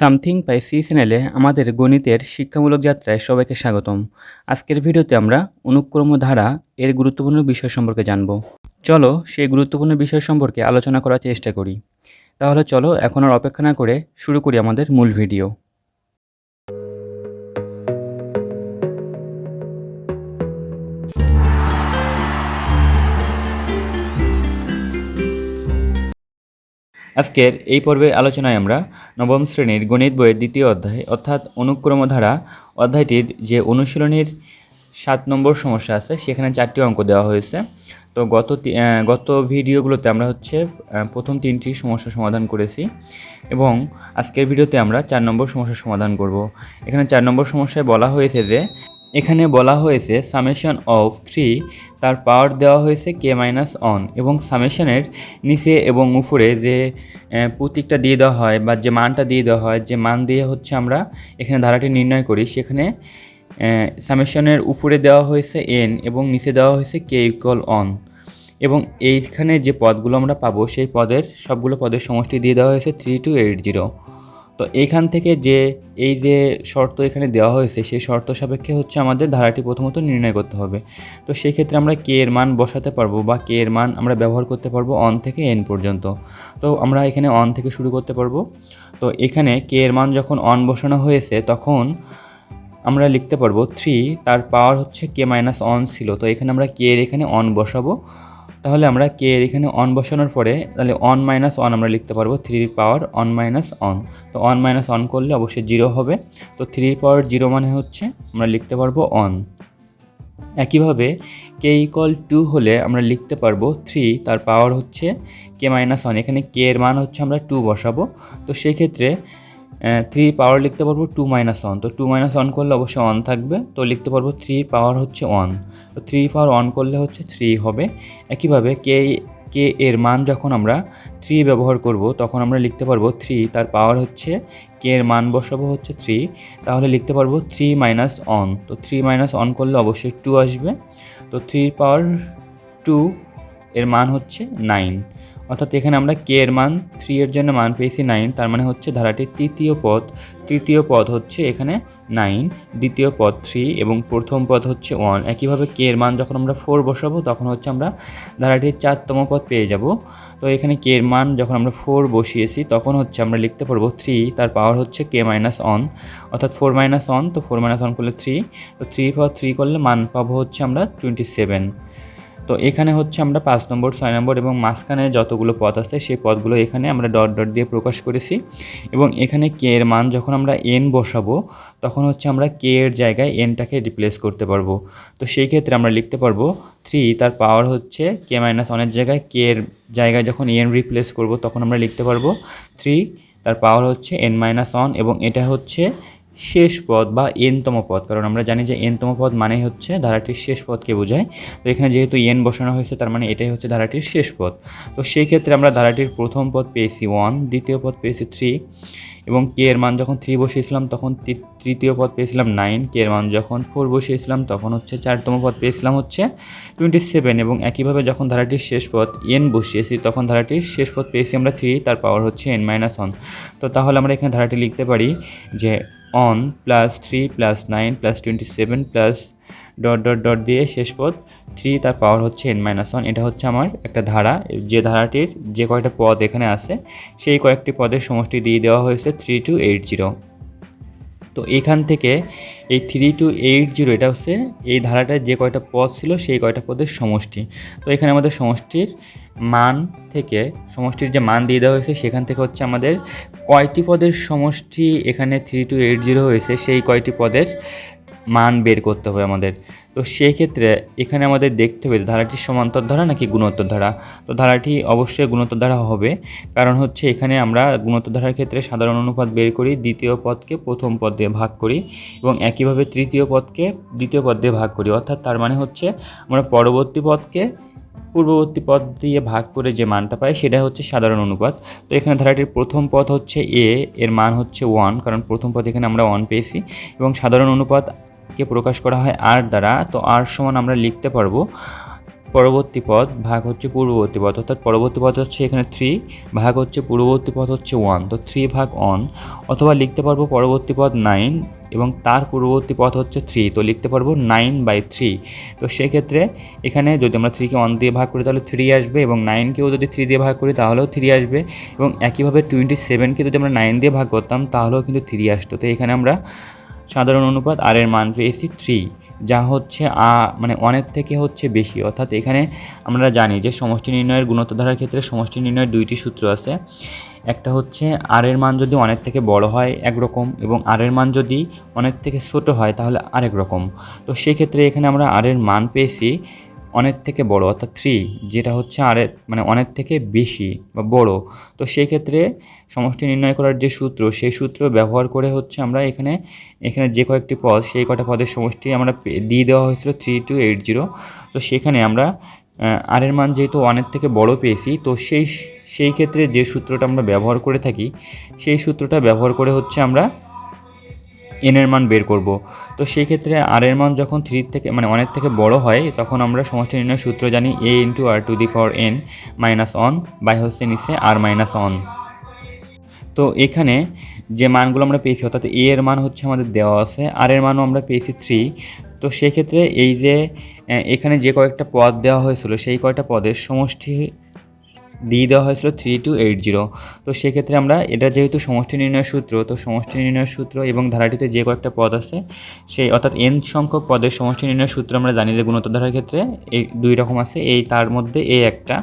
Something by C চ্যানেলে আমাদের গণিতের শিক্ষামূলক যাত্রায় সবাইকে স্বাগতম। আজকের ভিডিওতে আমরা অনুক্রম ধারা এর গুরুত্বপূর্ণ বিষয় সম্পর্কে জানব। চলো সেই গুরুত্বপূর্ণ বিষয় সম্পর্কে আলোচনা করার চেষ্টা করি। তাহলে চলো এখন আর অপেক্ষা না করে শুরু করি আমাদের মূল ভিডিও। আজকের এই পর্বের আলোচনায় আমরা নবম শ্রেণির গণিত বইয়ের দ্বিতীয় অধ্যায়, অর্থাৎ অনুক্রমধারা অধ্যায়টির যে অনুশীলনীর সাত নম্বর সমস্যা আছে, সেখানে চারটি অঙ্ক দেওয়া হয়েছে। তো গত গত ভিডিওগুলোতে আমরা হচ্ছে প্রথম তিনটি সমস্যা সমাধান করেছি এবং আজকের ভিডিওতে আমরা চার নম্বর সমস্যার সমাধান করব। এখানে চার নম্বর সমস্যায় বলা হয়েছে যে এখানে বলা হয়েছে সামেশন অফ থ্রি, তার পাওয়ার দেওয়া হয়েছে কে মাইনাস অন এবং সামেশনের নিচে এবং উপরে যে প্রতীকটা দিয়ে দেওয়া হয় বা যে মানটা দিয়ে দেওয়া হয়, যে মান দিয়ে হচ্ছে আমরা এখানে ধারাটি নির্ণয় করি, সেখানে সামেশনের উপরে দেওয়া হয়েছে এন এবং নিচে দেওয়া হয়েছে কে ইকুয়াল অন এবং এইখানে যে পদগুলো আমরা পাবো, সেই পদের, সবগুলো পদের সমষ্টি দিয়ে দেওয়া হয়েছে থ্রি টু এইট জিরো তো এইখান থেকে যে, এই যে শর্ত এখানে দেওয়া হয়েছে, সেই শর্ত সাপেক্ষে হচ্ছে আমাদের ধারাটি প্রথমত নির্ণয় করতে হবে। তো সেই ক্ষেত্রে আমরা কে এর মান বসাতে পারব বা কে এর মান আমরা ব্যবহার করতে পারব অন থেকে এন পর্যন্ত। তো আমরা এখানে অন থেকে শুরু করতে পারব। তো এখানে কে এর মান যখন অন বসানো হয়েছে, তখন আমরা লিখতে পারব থ্রি তার পাওয়ার হচ্ছে কে মাইনাস অন ছিল। তো এখানে আমরা কে এর এখানে অন বসাবো। তাহলে আমরা কে এর এখানে অন বসানোর পরে, তাহলে অন মাইনাস অন আমরা লিখতে পারব থ্রির পাওয়ার অন মাইনাস অন তো অন মাইনাস অন করলে অবশ্যই জিরো হবে। তো থ্রির পাওয়ার জিরো মানে হচ্ছে আমরা লিখতে পারব অন একইভাবে কে ইকুয়াল টু হলে আমরা লিখতে পারব থ্রি তার পাওয়ার হচ্ছে কে মাইনাস ওয়ান এখানে কে এর মান হচ্ছে আমরা টু বসাবো। তো সেই ক্ষেত্রে থ্রি পাওয়ার লিখতে পারব টু মাইনাস ওয়ান তো টু মাইনাস ওয়ান করলে অবশ্যই ওয়ান থাকবে। তো লিখতে পারব থ্রি পাওয়ার হচ্ছে ওয়ান তো থ্রি পাওয়ার ওয়ান করলে হচ্ছে থ্রি হবে। একইভাবে কে কে এর মান যখন আমরা থ্রি ব্যবহার করব, তখন আমরা লিখতে পারব থ্রি তার পাওয়ার হচ্ছে কে এর মান বসাবো হচ্ছে থ্রি তাহলে লিখতে পারব থ্রি মাইনাস অন তো থ্রি মাইনাস অন করলে অবশ্যই টু আসবে। তো থ্রি পাওয়ার টু এর মান হচ্ছে নাইন অর্থাৎ এখানে আমরা কে এর মান থ্রি এর জন্য মান পেয়েছি নাইন তার মানে হচ্ছে ধারাটির তৃতীয় পদ। তৃতীয় পদ হচ্ছে এখানে নাইন দ্বিতীয় পদ থ্রি এবং প্রথম পদ হচ্ছে ওয়ান একইভাবে কে এর মান যখন আমরা ফোর বসাবো, তখন হচ্ছে আমরা ধারাটির চারতম পদ পেয়ে যাব। তো এখানে কে এর মান যখন আমরা ফোর বসিয়েছি, তখন হচ্ছে আমরা লিখতে পারব থ্রি তার পাওয়ার হচ্ছে কে মাইনাস অন অর্থাৎ ফোর মাইনাস ওয়ান তো ফোর মাইনাস ওয়ান করলে থ্রি তো থ্রি পাওয়ার থ্রি করলে মান পাবো হচ্ছে আমরা টোয়েন্টি সেভেন তো এখানে হচ্ছে আমরা পাঁচ নম্বর, ছয় নম্বর এবং মাঝখানে যতগুলো পদ আছে সেই পদগুলো এখানে আমরা ডট ডট দিয়ে প্রকাশ করেছি এবং এখানে কে এর মান যখন আমরা এন বসাবো, তখন হচ্ছে আমরা কে এর জায়গায় এনটাকে রিপ্লেস করতে পারব। তো সেই ক্ষেত্রে আমরা লিখতে পারব থ্রি তার পাওয়ার হচ্ছে কে মাইনাস ওয়ানের জায়গায় কে এর জায়গায় যখন এন রিপ্লেস করব, তখন আমরা লিখতে পারব থ্রি তার পাওয়ার হচ্ছে এন মাইনাস ওয়ান এবং এটা হচ্ছে শেষ পদ বা এনতম পদ, কারণ আমরা জানি যে এনতম পদ মানে হচ্ছে ধারাটির শেষ পদকে বোঝায়। তো এখানে যেহেতু এন বসানো হয়েছে, তার মানে এটাই হচ্ছে ধারাটির শেষ পদ। তো সেই ক্ষেত্রে আমরা ধারাটির প্রথম পদ পেয়েছি ওয়ান দ্বিতীয় পদ পেয়েছি থ্রি এবং কে এর মান যখন থ্রি বসিয়েছিলাম, তখন তৃতীয় পদ পেয়েছিলাম নাইন কে এর মান যখন ফোর বসিয়েছিলাম, তখন হচ্ছে চারতম পদ পেয়েছিলাম হচ্ছে টোয়েন্টি সেভেন এবং একইভাবে যখন ধারাটির শেষ পদ এন বসিয়েছি, তখন ধারাটির শেষ পদ পেয়েছি আমরা থ্রি তার পাওয়ার হচ্ছে এন মাইনাস ওয়ান তো তাহলে আমরা এখানে ধারাটি লিখতে পারি যে one plus three plus nine plus twenty seven plus dot dot dot দিয়ে শেষ পদ থ্রি তার পাওয়ার হচ্ছে এন মাইনাস ওয়ান এটা হচ্ছে আমার একটা ধারা। যে ধারাটির যে কয়েকটা পদ এখানে আছে, সেই কয়েকটি পদের সমষ্টি দিয়ে দেওয়া হয়েছে থ্রি টু এইট জিরো তো এখান থেকে এই থ্রি টু এইট জিরো এটা হচ্ছে এই ধারাটায় যে কয়টা পদ ছিল সেই কয়টা পদের সমষ্টি। তো এখানে আমাদের সমষ্টির মান থেকে, সমষ্টির যে মান দিয়ে দেওয়া হয়েছে, সেখান থেকে হচ্ছে আমাদের কয়টি পদের সমষ্টি এখানে থ্রি টু এইট জিরো হয়েছে, সেই কয়টি পদের মান বের করতে হবে আমাদের। তো সেই ক্ষেত্রে এখানে আমাদের দেখতে হবে ধারাটি সমান্তর ধারা নাকি গুণোত্তর ধারা। তো ধারাটি অবশ্যই গুণোত্তর ধারা হবে। কারণ হচ্ছে এখানে আমরা গুণোত্তর ধারার ক্ষেত্রে সাধারণ অনুপাত বের করি, দ্বিতীয় পদকে প্রথম পদ দিয়ে ভাগ করি এবং একইভাবে তৃতীয় পদকে দ্বিতীয় পদ দিয়ে ভাগ করি। অর্থাৎ তার মানে হচ্ছে আমরা পরবর্তী পদকে পূর্ববর্তী পদ দিয়ে ভাগ করে যে মানটা পাই সেটা হচ্ছে সাধারণ অনুপাত। তো এখানে ধারাটির প্রথম পদ হচ্ছে এ এর মান হচ্ছে ওয়ান কারণ প্রথম পদ এখানে আমরা ওয়ান পেয়েছি এবং সাধারণ অনুপাতকে প্রকাশ করা হয় আর দ্বারা, তো আর সমান আমরা লিখতে পারব। পরবর্তী পদ ভাগ হচ্ছে পূর্ববর্তী পদ, অর্থাৎ পরবর্তী পদ হচ্ছে এখানে থ্রি ভাগ হচ্ছে পূর্ববর্তী পদ হচ্ছে ওয়ান তো থ্রি ভাগ অন অথবা লিখতে পারব পরবর্তী পদ নাইন এবং তার পূর্ববর্তী পদ হচ্ছে থ্রি তো লিখতে পারব নাইন বাই থ্রি তো সেক্ষেত্রে এখানে যদি আমরা থ্রিকে ওয়ান দিয়ে ভাগ করি, তাহলে থ্রি আসবে এবং নাইনকেও যদি থ্রি দিয়ে ভাগ করি, তাহলেও থ্রি আসবে এবং একইভাবে টোয়েন্টি সেভেনকে যদি আমরা নাইন দিয়ে ভাগ করতাম, তাহলেও কিন্তু থ্রি আসতো। তো এখানে আমরা সাধারণ অনুপাত আর এর মান পেয়েছি থ্রি যা হচ্ছে আ মানে অনেক থেকে হচ্ছে বেশি। অর্থাৎ এখানে আমরা জানি যে সমষ্টি নির্ণয়ের গুণত ধারার ক্ষেত্রে সমষ্টি নির্ণয়ের দুইটি সূত্র আছে। একটা হচ্ছে আর এর মান যদি অনেক থেকে বড় হয়, একরকম, এবং আর এর মান যদি অনেক থেকে ছোট হয়, তাহলে আরেক রকম। তো সেক্ষেত্রে এখানে আমরা আর এর মান পেয়েছি অনেক থেকে বড়, অর্থাৎ থ্রি যেটা হচ্ছে আর মানে অনেক থেকে বেশি বা বড়। তো সেই ক্ষেত্রে সমষ্টি নির্ণয় করার যে সূত্র, সেই সূত্র ব্যবহার করে হচ্ছে আমরা এখানে এখানে যে কয়েকটি পদ, সেই কটা পদের সমষ্টি আমরা দিয়ে দেওয়া হয়েছিল থ্রি টু এইট জিরো তো সেখানে আমরা আর এর মান যেহেতু অনেক থেকে বড় পেয়েছি, তো সেই সেই ক্ষেত্রে যে সূত্রটা আমরা ব্যবহার করে থাকি, সেই সূত্রটা ব্যবহার করে হচ্ছে আমরা এনের মান বের করব। তো সেই ক্ষেত্রে আর এর মান যখন থ্রি থেকে মানে অনেক থেকে বড় হয়, তখন আমরা সমষ্টি নির্ণয় সূত্র জানি a into r to the power n minus one by হচ্ছে নিচে আর মাইনাস অন তো এখানে যে মানগুলো আমরা পেয়েছি, অর্থাৎ এ এর মান হচ্ছে আমাদের দেওয়া আছে আর এর মানও আমরা পেয়েছি থ্রি তো সেক্ষেত্রে এই যে এখানে যে কয়েকটা পদ দেওয়া হয়েছিল, সেই কয়টা পদের সমষ্টি দিয়ে দেওয়া হয়েছিল থ্রি টু এইট জিরো তো সেক্ষেত্রে আমরা, এটা যেহেতু সমষ্টি নির্ণয়ের সূত্র, তো সমষ্টি নির্ণয়ের সূত্র এবং ধারাটিতে যে কয়েকটা পদ আছে, সেই অর্থাৎ এন সংখ্যক পদের সমষ্টি নির্ণয়ের সূত্র আমরা জানি যে গুণোত্তর ক্ষেত্রে এই দুই রকম আছে, এই তার মধ্যে এই একটা।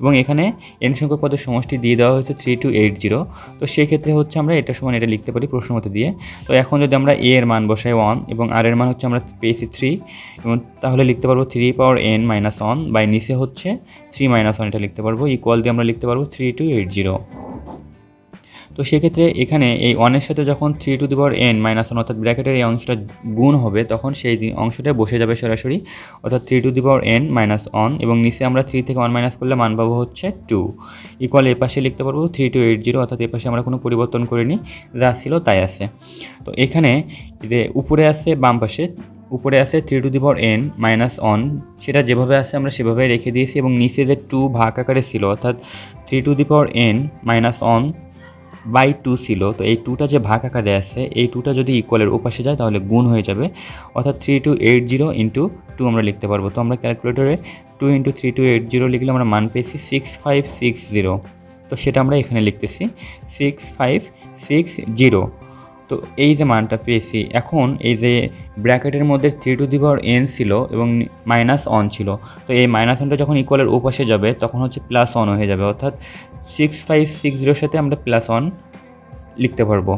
এবং এখানে এন সংখ্যক পদের সমষ্টি দিয়ে দেওয়া হয়েছে থ্রি টু এইট জিরো তো সেক্ষেত্রে হচ্ছে আমরা এটা সমান এটা লিখতে পারি প্রশ্ন মতো দিয়ে। তো এখন যদি আমরা এ এর মান বসাই ওয়ান এবং আর এর মান হচ্ছে আমরা পেয়েছি থ্রি এবং তাহলে লিখতে পারব three power n minus one by নিচে হচ্ছে থ্রি মাইনাস ওয়ান এটা লিখতে পারব ইকুয়াল দিয়ে আমরা লিখতে পারব থ্রি টু এইট জিরো তো সেক্ষেত্রে এখানে এই ওয়ানের সাথে যখন three to the power n minus one অর্থাৎ ব্র্যাকেটের এই অংশটা গুণ হবে, তখন সেই অংশটা বসে যাবে সরাসরি। অর্থাৎ three to the power n minus one এবং নিচে আমরা থ্রি থেকে ওয়ান মাইনাস করলে মান পাবো হচ্ছে টু ইকুয়াল এ পাশে লিখতে পারব থ্রি টু এইট জিরো অর্থাৎ এ পাশে আমরা কোনো পরিবর্তন করিনি, যা ছিল তাই আছে। তো এখানে যে উপরে আছে বাম পাশে উপরে আছে three to the power n minus one সেটা যেভাবে আছে আমরা সেভাবে রেখে দিয়েছি এবং নিচে যে টু ভাগ আকারে ছিল, অর্থাৎ three to the power n minus one by two ছিল, তো এই টুটা যে ভাগ আকারে আছে, এই টুটা যদি ইকুয়ালের ওপাশে যায় তাহলে গুণ হয়ে যাবে, অর্থাৎ three two eight zero into two আমরা লিখতে পারব। তো আমরা ক্যালকুলেটরে two into three two eight zero লিখলে আমরা মান পেয়েছি সিক্স ফাইভ সিক্স জিরো তো সেটা আমরা এখানে লিখতেছি সিক্স ফাইভ সিক্স জিরো তো এই যে মানটা পেয়েছি, এখন এই যে ব্র্যাকেটের মধ্যে three to the power n ছিল এবং মাইনাস অন ছিল। তো এই মাইনাস অনটা যখন ইকুয়ালের ওপাশে যাবে, তখন হচ্ছে প্লাস অন হয়ে যাবে। অর্থাৎ সিক্স ফাইভ সিক্স জিরোর সাথে আমরা প্লাস অন লিখতে পারব।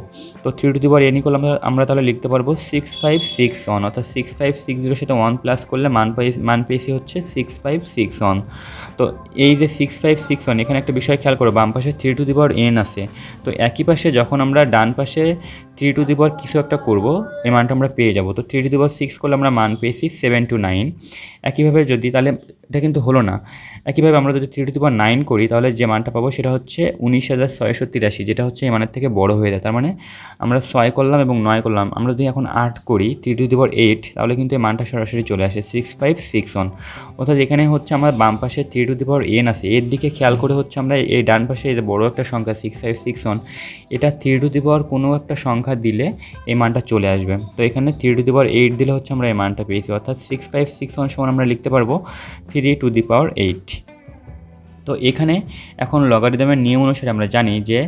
তো three to the power n equal আমরা তাহলে লিখতে পারব সিক্স ফাইভ সিক্স ওয়ান অর্থাৎ সিক্স ফাইভ সিক্স জিরোর সাথে ওয়ান প্লাস করলে মান পাই, মান পেয়েছি হচ্ছে সিক্স ফাইভ সিক্স ওয়ান তো এই যে সিক্স ফাইভ সিক্স ওয়ান এখানে একটা বিষয় খেয়াল করো, বাম পাশে three to the power n আছে। তো একই পাশে যখন আমরা ডান পাশে থ্রি টু দি পাওয়ার কিছু একটা করব, এই মানটা আমরা পেয়ে যাব। তো three to the power six করলে আমরা মান পেয়েছি সেভেন টু নাইন একইভাবে যদি তাহলে এটা কিন্তু হলো না। একইভাবে আমরা যদি থ্রি টু দি নাইন করি, তাহলে যে মানটা পাবো সেটা হচ্ছে উনিশ হাজার ছয়শো তিরাশি, যেটা হচ্ছে এই মানের থেকে বড় হয়ে যায়। তার মানে আমরা ছয় করলাম এবং নয় করলাম। আমরা যদি এখন আট করি থ্রি টু দি এইট তাহলে কিন্তু এই মানটা সরাসরি চলে আসে সিক্স ফাইভ সিক্স ওয়ান অর্থাৎ এখানে হচ্ছে আমার বাম পাশে থ্রি টু দি এন আছে। এর দিকে খেয়াল করে হচ্ছে আমরা এই ডান পাশে এই বড় একটা সংখ্যা সিক্স ফাইভ সিক্স ওয়ান এটা থ্রি টু দি পাওয়ার কোনো একটা সংখ্যা দিলে এই মানটা চলে আসবে। তো এখানে থ্রি টু দি এইট দিলে হচ্ছে আমরা এই মানটা পেয়েছি। অর্থাৎ সিক্স ফাইভ সিক্স ওয়ান সমান আমরা লিখতে পারব। Three to the power eight. তো এখানে এখন লগারিদমের নিয়ম অনুসারে আমরা জানি যে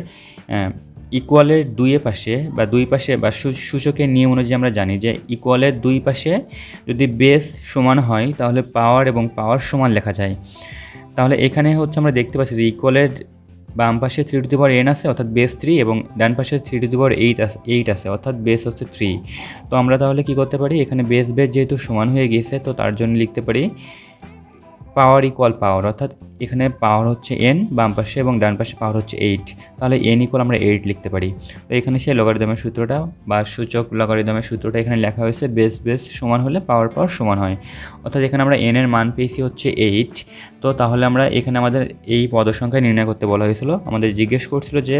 ইকুয়ালের দুইয়ে পাশে বা দুই পাশে বা সূচকের নিয়ম অনুযায়ী আমরা জানি যে ইকুয়ালের দুই পাশে যদি বেস সমান হয়, তাহলে পাওয়ার এবং পাওয়ার সমান লেখা যায়। তাহলে এখানে হচ্ছে আমরা দেখতে পাচ্ছি যে ইকুয়ালের বাম পাশে three to the power n আছে, অর্থাৎ বেস থ্রি এবং ডান পাশে থ্রি টু পাওয়ার এইট আছে এইট আছে, অর্থাৎ বেস হচ্ছে থ্রি তো আমরা তাহলে কি করতে পারি? এখানে বেস বেস যেহেতু সমান হয়ে গিয়েছে, তো তার জন্য লিখতে পারি পাওয়ার ইকুয়াল পাওয়ার অর্থাৎ এখানে পাওয়ার হচ্ছে এন বাম পাশে এবং ডান পাশে পাওয়ার হচ্ছে এইট তাহলে এন ইকুয়াল আমরা এইট লিখতে পারি। তো এখানে সেই লগারিদমের সূত্রটা বা সূচক লগারিদমের সূত্রটা এখানে লেখা হয়েছে বেস বেস সমান হলে পাওয়ার পাওয়ার সমান হয়। অর্থাৎ এখানে আমরা এন এর মান পেয়েছি হচ্ছে এইট তো তাহলে আমরা এখানে আমাদের এই পদের সংখ্যা নির্ণয় করতে বলা হয়েছিল। আমাদের জিজ্ঞেস করছিল যে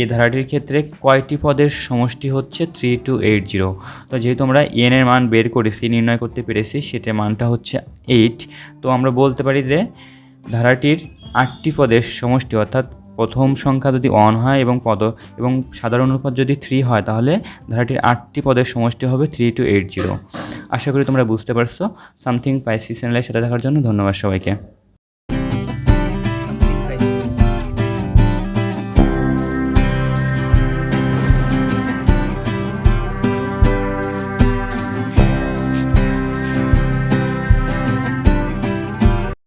এই ধারাটির ক্ষেত্রে কয়টি পদের সমষ্টি হচ্ছে থ্রি টু এইট জিরো তো যেহেতু আমরা এন এর মান বের করেছি, নির্ণয় করতে পেরেছি, সেটার মানটা হচ্ছে এইট তো আমরা বলতে পারি যে ধারাটির আটটি পদের সমষ্টি, অর্থাৎ প্রথম সংখ্যা যদি ওয়ান হয় এবং পদ, এবং সাধারণ অনুপাত যদি থ্রি হয়, তাহলে ধারাটির আটটি পদের সমষ্টি হবে থ্রি টু এইট জিরো আশা করি তোমরা বুঝতে পারছ। সামথিং পাইসি চ্যানেলের সাথে থাকার জন্য ধন্যবাদ সবাইকে।